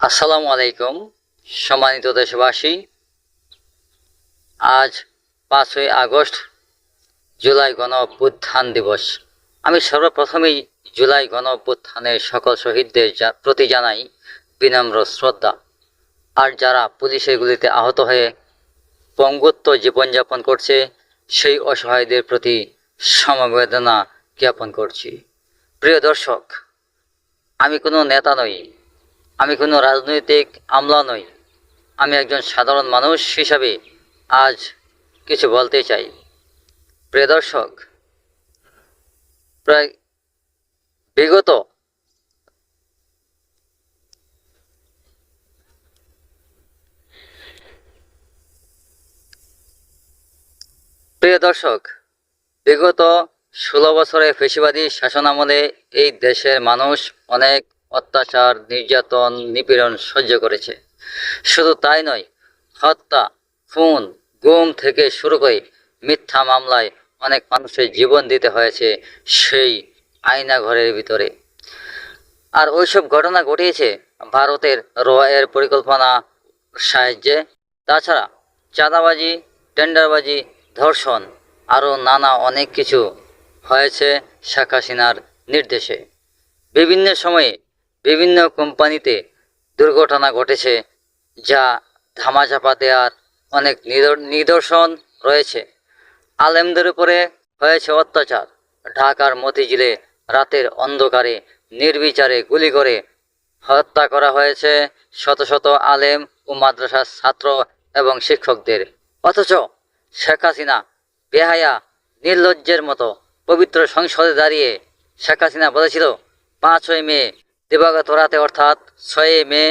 আসসালামু আলাইকুম, সম্মানিত দেশবাসী। আজ পাঁচই আগস্ট, জুলাই গণ দিবস। আমি সর্বপ্রথমেই জুলাই গণ সকল শহীদদের প্রতি জানাই বিনম্র শ্রদ্ধা। আর যারা পুলিশের গুলিতে আহত হয়ে পঙ্গুত্ব জীবনযাপন করছে, সেই অসহায়দের প্রতি সমবেদনা জ্ঞাপন করছি। প্রিয় দর্শক, আমি কোনো নেতা নই আমি কোনো রাজনৈতিক আমলা নই। আমি একজন সাধারণ মানুষ হিসাবে আজ কিছু বলতে চাই। প্রিয় দর্শক, প্রায় বিগত প্রিয় দর্শক, বিগত ষোলো বছরের ফেসিবাদী শাসনামলে এই দেশের মানুষ অনেক অত্যাচার, নির্যাতন, নিপীড়ন সহ্য করেছে। শুধু তাই নয়, হত্যা, খুন, গুম থেকে শুরু করে মিথ্যা মামলায় অনেক মানুষের জীবন দিতে হয়েছে সেই আয়না ঘরের ভিতরে। আর ওইসব ঘটনা ঘটিয়েছে ভারতের রয়ের পরিকল্পনা সাহায্যে। তাছাড়া চাঁদাবাজি, টেন্ডারবাজি, ধর্ষণ আরও নানা অনেক কিছু হয়েছে শেখ হাসিনার নির্দেশে। বিভিন্ন সময়ে বিভিন্ন কোম্পানিতে দুর্ঘটনা ঘটেছে যা ধামাচাপা দেওয়ার অনেক নিদর- নিদর্শন রয়েছে। আলেমদের উপরে হয়েছে অত্যাচার। ঢাকার মতিঝিলে রাতের অন্ধকারে নির্বিচারে গুলি করে হত্যা করা হয়েছে শত শত আলেম ও মাদ্রাসার ছাত্র এবং শিক্ষকদের। অথচ শেখ হাসিনা বেহায়া, নির্লজ্জের মতো পবিত্র সংসদে দাঁড়িয়ে শেখ হাসিনা বলেছিল, পাঁচই মে দিবাগত রাতে অর্থাৎ ছয়ই মে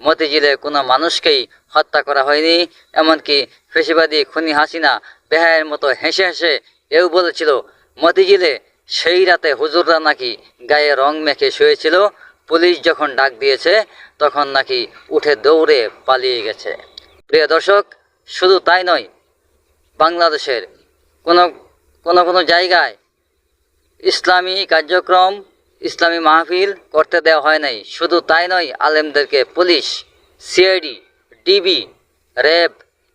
মতিঝিলে কোনো মানুষকেই হত্যা করা হয়নি, এমনকি ফেসিবাদী খুনি হাসিনা বেহায়ের মতো হেসে হেসে এও বলেছিল, মতিঝিলে সেই রাতে হুজুররা নাকি গায়ে রং মেখে শুয়েছিল, পুলিশ যখন ডাক দিয়েছে তখন নাকি উঠে দৌড়ে পালিয়ে গেছে। প্রিয় দর্শক, শুধু তাই নয়, বাংলাদেশের কোনো কোনো কোনো জায়গায় ইসলামী কার্যক্রম ইসলামী মাহফিল করতে দেওয়া হয় নাই। শুধু তাই নয়, আলেমদেরকে পুলিশ সিআইডি ডিবি র্যাব,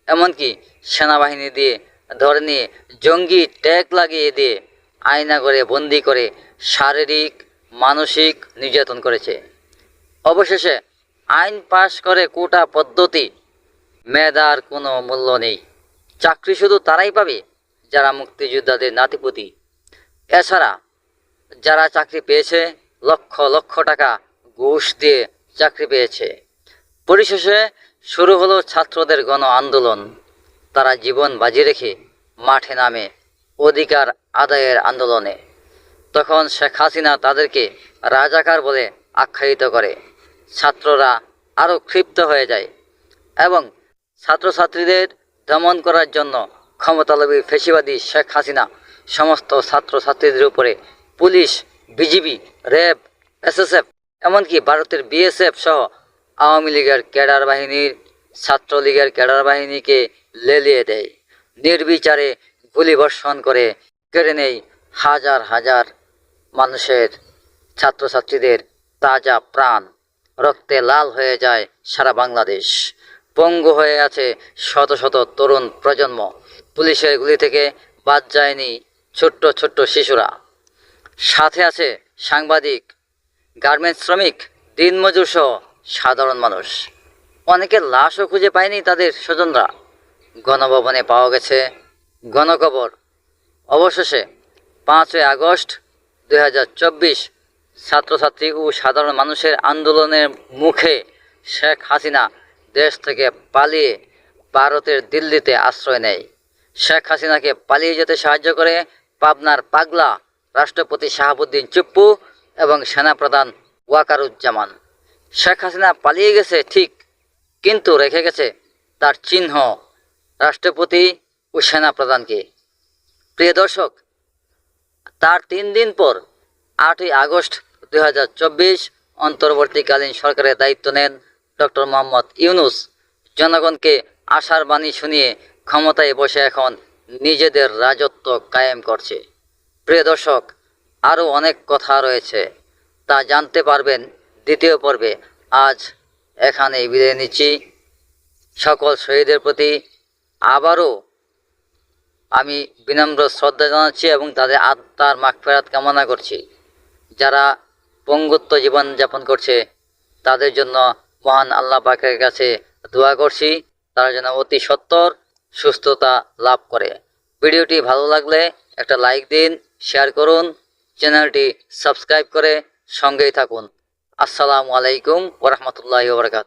এমনকি সেনাবাহিনী দিয়ে ধরে নিয়ে জঙ্গি ট্যাগ লাগিয়ে দিয়ে আয়না করে, বন্দি করে শারীরিক, মানসিক নির্যাতন করেছে। অবশেষে আইন পাশ করে কোটা পদ্ধতি মেধার কোনো মূল্য নেই। চাকরি শুধু তারাই পাবে যারা মুক্তিযোদ্ধাদের নাতিপুতি। এছাড়া যারা চাকরি পেয়েছে, লক্ষ লক্ষ টাকা ঘুষ দিয়ে চাকরি পেয়েছে। পরিশেষে শুরু হলো ছাত্রদের গণ আন্দোলন। তারা জীবন বাজি রেখে মাঠে নামে অধিকার আদায়ের আন্দোলনে। তখন শেখ হাসিনা তাদেরকে রাজাকার বলে আখ্যায়িত করে। ছাত্ররা আরও ক্ষিপ্ত হয়ে যায় এবং ছাত্রছাত্রীদের দমন করার জন্য ক্ষমতালবী ফেসিবাদী শেখ হাসিনা সমস্ত ছাত্রছাত্রীদের উপরে পুলিশ, বিজিবি, র্যাব, এসএসএফ, এমনকি ভারতের বিএসএফ সহ আওয়ামী লীগের ক্যাডার বাহিনীর ছাত্রলীগের ক্যাডার বাহিনীকে লেলিয়ে দেয়। নির্বিচারে গুলিবর্ষণ করে কেড়ে নেয় হাজার হাজার মানুষের ছাত্রছাত্রীদের তাজা প্রাণ। রক্তে লাল হয়ে যায় সারা বাংলাদেশ। পঙ্গু হয়ে আছে শত শত তরুণ প্রজন্ম। পুলিশের গুলি থেকে বাদ যায়নি ছোট্ট ছোট্ট শিশুরা। সাথে আছে সাংবাদিক, গার্মেন্টস শ্রমিক, দিনমজুর সহ সাধারণ মানুষ। অনেকের লাশও খুঁজে পায়নি তাদের স্বজনরা। গণভবনে পাওয়া গেছে গণকবর। অবশেষে পাঁচই আগস্ট দুই হাজার চব্বিশ ছাত্রছাত্রী ও সাধারণ মানুষের আন্দোলনের মুখে শেখ হাসিনা দেশ থেকে পালিয়ে ভারতের দিল্লিতে আশ্রয় নেয়। শেখ হাসিনাকে পালিয়ে যেতে সাহায্য করে পাবনার পাগলা রাষ্ট্রপতি শাহাবুদ্দিন চুপ্পু এবং সেনাপ্রধান ওয়াকারুজ্জামান। শেখ হাসিনা পালিয়ে গেছে ঠিক, কিন্তু রেখে গেছে তার চিহ্ন, রাষ্ট্রপতি ও সেনাপ্রধানকে। প্রিয় দর্শক, তার তিন দিন পর, আটই আগস্ট দুই হাজার চব্বিশ অন্তর্বর্তীকালীন সরকারের দায়িত্ব নেন ডক্টর মোহাম্মদ ইউনুস। জনগণকে আশার বাণী শুনিয়ে ক্ষমতায় বসে এখন নিজেদের রাজত্ব কায়েম করছে। প্রিয় দর্শক, আরও অনেক কথা রয়েছে, তা জানতে পারবেন দ্বিতীয় পর্বে। আজ এখানে বিদায় নিচ্ছি। সকল শহীদের প্রতি আবারও আমি বিনম্র শ্রদ্ধা জানাচ্ছি এবং তাদের আত্মার মাগফেরাত কামনা করছি। যারা পঙ্গুত্ব জীবন যাপন করছে, তাদের জন্য মহান আল্লাহ পাকের কাছে দোয়া করছি। তারা যেন অতি সত্বর সুস্থতা লাভ করে। ভিডিওটি ভালো লাগলে একটা লাইক দিন, শেয়ার করুন, চ্যানেলটি সাবস্ক্রাইব করে সঙ্গেই থাকুন। আসসালামু আলাইকুম ওরহমতুল্লাহ বরকাত